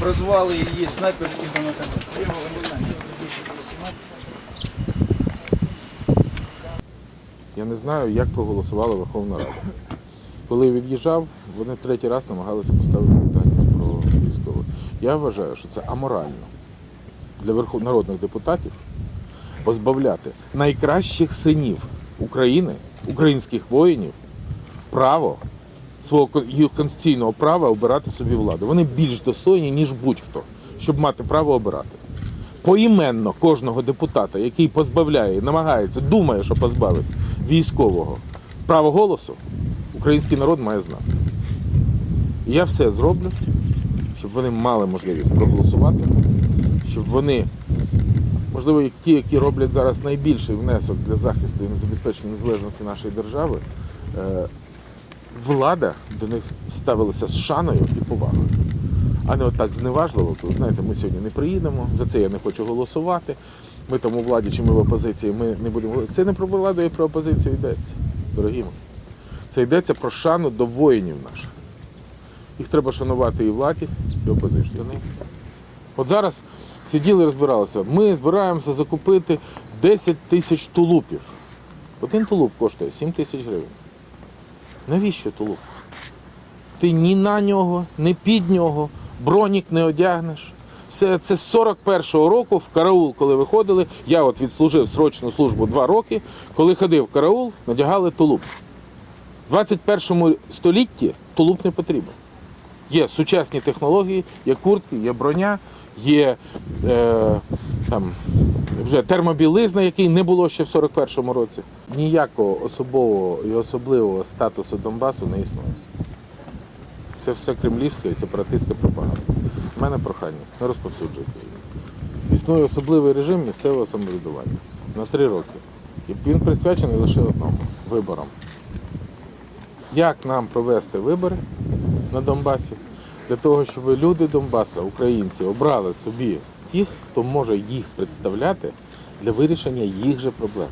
Прозвали її снайперським гранатометом. Я не знаю, як проголосувала Верховна Рада. Коли від'їжджав, вони третій раз намагалися поставити питання про військових. Я вважаю, що це аморально для народних депутатів позбавляти найкращих синів України, українських воїнів, право свого кон- конституційного права обирати собі владу. Вони більш достойні, ніж будь-хто, щоб мати право обирати. Поіменно кожного депутата, який позбавляє, намагається, думає, що позбавить військового право голосу, український народ має знати. І я все зроблю, щоб вони мали можливість проголосувати, щоб вони, можливо, ті, які роблять зараз найбільший внесок для захисту і забезпечення незалежності нашої держави, е, влада до них ставилася з шаною і повагою. А не отак зневажливо, то знаєте, ми сьогодні не приїдемо, за це я не хочу голосувати. Ми там у владі чи ми в опозиції, ми не будемо. Це не про владу і про опозицію йдеться, дорогі мої. Це йдеться про шану до воїнів наших. Їх треба шанувати і владі, і опозиції. От зараз сиділи і розбиралися. Ми збираємося закупити 10 тисяч тулупів. Один тулуп коштує 7 тисяч гривень. Навіщо тулуп? Ти ні на нього, ні під нього, бронік не одягнеш. Все це з 41-го року в караул, коли виходили. Я от відслужив срочну службу два роки. Коли ходив в караул, надягали тулуп. В 21 столітті тулуп не потрібен. Є сучасні технології, є куртки, є броня, є е, там, вже термобілизна, який не було ще в 41-му році. Ніякого особового і особливого статусу Донбасу не існує. Це все кремлівська і сепаратистська пропаганда. У мене прохання, не розповсюджуйте її. Існує особливий режим місцевого самоврядування на три роки. І він присвячений лише одному виборам. Як нам провести вибори на Донбасі для того, щоб люди Донбаса, українці, обрали собі тих, хто може їх представляти для вирішення їх же проблем.